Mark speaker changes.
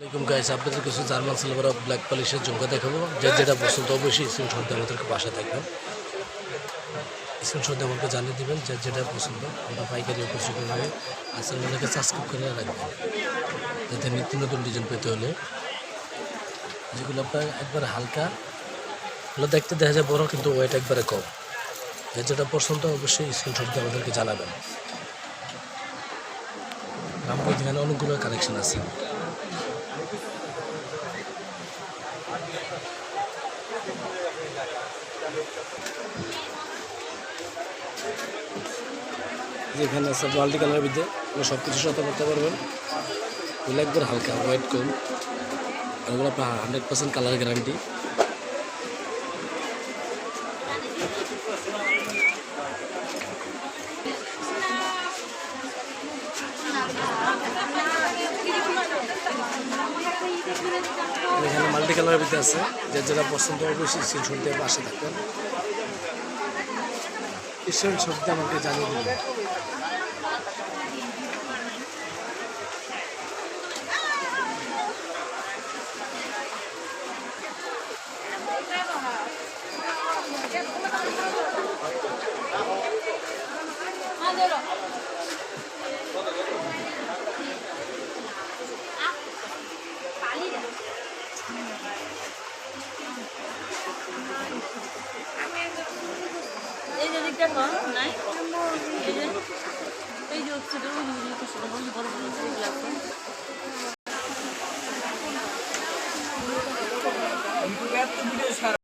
Speaker 1: আসসালামাইকুম গাইস আপনাদের কিছু জার্মান সিলভার ব্ল্যাক পলিশের জঙ্গা দেখাবো। যে যেটা পছন্দ অবশ্যই স্ক্রিনশট দিয়ে আমাদেরকে বাসা থাকবেন স্ক্রিনশট দিয়ে আমাকে জানিয়ে দিবেন যে যেটা পছন্দ। আমরা পাইকারি উপস্থিত আসলে সাবস্ক্রাইব করে রাখবেন। যাতে নিত্য নতুন ডিজাইন পেতে হলে। যেগুলো আপনার একবারে হালকা, এগুলো দেখতে দেখা যায় বড়, কিন্তু ওয়েট একবারে কম। যে যেটা পছন্দ অবশ্যই স্ক্রিনশট দিয়ে আমাদেরকে জানাবেন। আমার এখানে অনেকগুলো কালেকশন আছে। যেখানে আছে মাল্টি কালারের আপনি সব কিছু সাথে করতে পারবেন। এগুলো হালকা হোয়াইট কম। এগুলো আপনার hundred percent colour guarantee multi কালারের ভিতরে আছে। যে যেটা পছন্দ অবশ্যই স্ক্রিনশট দিয়ে পাশে থাকবেন। স্ক্রিনশট দিয়ে আমাকে জানিয়ে দেবেন?
Speaker 2: এই দিকটা কম নাই এই যে হচ্ছে ওই বড় বড় বড় যেগুলো আছে।